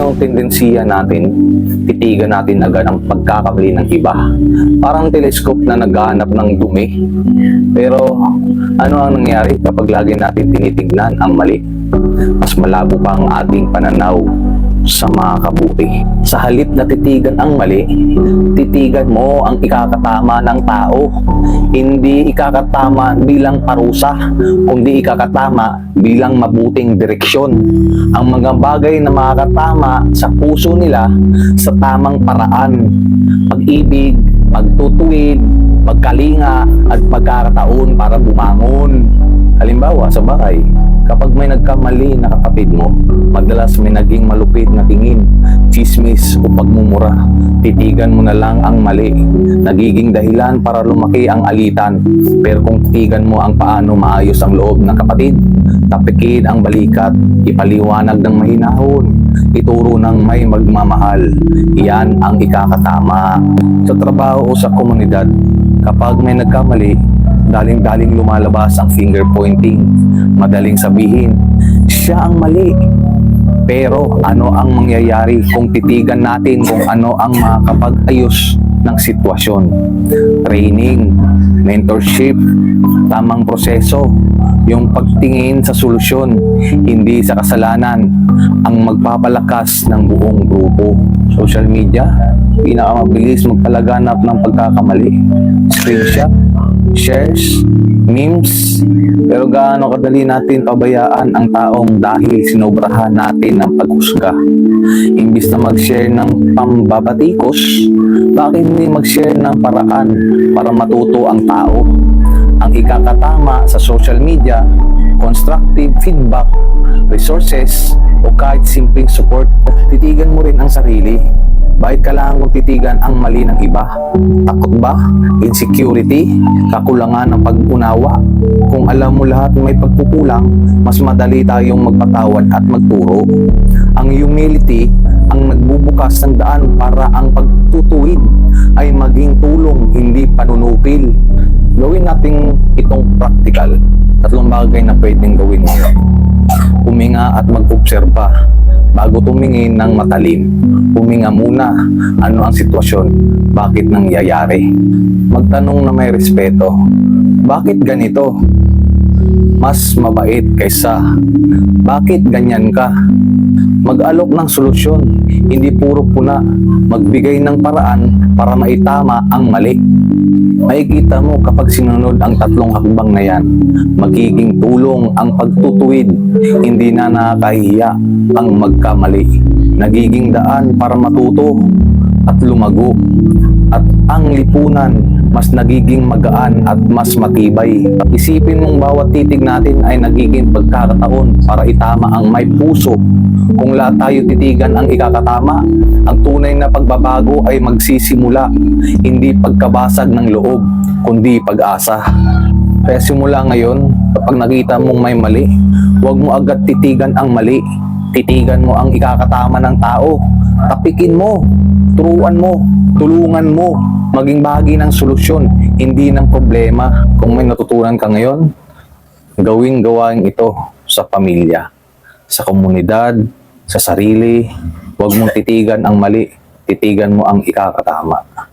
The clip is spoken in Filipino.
yung tendensiya natin, titigan natin agad ang pagkakamali ng iba. Parang telescope na naghahanap ng dumi. Pero ano ang nangyari kapag lagi natin tinitignan ang mali? Mas malabo pa ang ating pananaw sa mga kabuti. Sa halip na titigan ang mali, titigan mo ang ikakatama ng tao. Hindi ikakatama bilang parusa, kundi ikakatama bilang mabuting direksyon. Ang mga bagay na makakatama sa puso nila sa tamang paraan. Pag-ibig, pagtutuwid, pagkalinga, at pagkakataon para bumangon. Halimbawa, sa bahay, kapag may nagkamali na kapatid mo, madalas may naging malupit na tingin, chismis o pagmumura, titigan mo na lang ang mali. Nagiging dahilan para lumaki ang alitan. Pero kung titigan mo ang paano maayos ang loob ng kapatid, tapikid ang balikat, ipaliwanag ng mahinahon, ituro ng may magmamahal. Iyan ang ikakatama. Sa trabaho o sa komunidad, kapag may nagkamali, daling-daling lumalabas ang finger pointing. Madaling sabihin, siya ang mali. Pero ano ang mangyayari kung titigan natin kung ano ang makakapag-ayos ng sitwasyon? Training, mentorship, tamang proseso, yung pagtingin sa solusyon, hindi sa kasalanan, ang magpapalakas ng buong grupo. Social media, pinakamabilis magpalaganap ng pagkakamali. Screenshot, shares, memes, pero gaano kadali natin pabayaan ang taong dahil sinobrahan natin ng paghusga. Imbis na mag-share ng pambabatikos, bakit hindi mag-share ng paraan para matuto ang tao? Ang ikakatama sa social media, constructive feedback, resources, o kahit simpleng support, titigan mo rin ang sarili. Bakit kailangan mong titigan ang mali ng iba? Takot ba? Insecurity? Kakulangan ng pag-unawa? Kung alam mo lahat may pagkukulang, mas madali tayong magpatawad at magturo. Ang humility ang nagbubukas ng daan para ang pagtutuwid ay maging tulong, hindi panunupil. Gawin natin itong practical. Tatlong bagay na pwedeng gawin mo. Huminga at mag-obserba bago tumingin ng matalim. Huminga muna ano ang sitwasyon, bakit nangyayari. Magtanong na may respeto, bakit ganito? Mas mabait kaysa bakit ganyan ka? Mag-alok ng solusyon, hindi puro puna. Magbigay ng paraan para maitama ang mali. Makikita mo kapag sinunod ang tatlong hakbang na yan, magiging tulong ang pagtutuwid, hindi na nakakahiya ang magkamali. Nagiging daan para matuto at lumago. At ang lipunan mas nagiging magaan at mas matibay. Isipin mong bawat titig natin ay nagiging pagkakataon para itama ang may puso. Kung lahat tayo titigan ang ikakatama, ang tunay na pagbabago ay magsisimula, hindi pagkabasag ng loob, kundi pag-asa. Kaya simula ngayon, kapag nakita mong may mali, huwag mo agad titigan ang mali. Titigan mo ang ikakatama ng tao. Tapikin mo, turuan mo, tulungan mo, maging bahagi ng solusyon, hindi ng problema. Kung may natutunan ka ngayon, gawing gawain ito sa pamilya, sa komunidad, sa sarili. Huwag mong titigan ang mali, titigan mo ang ikakatama.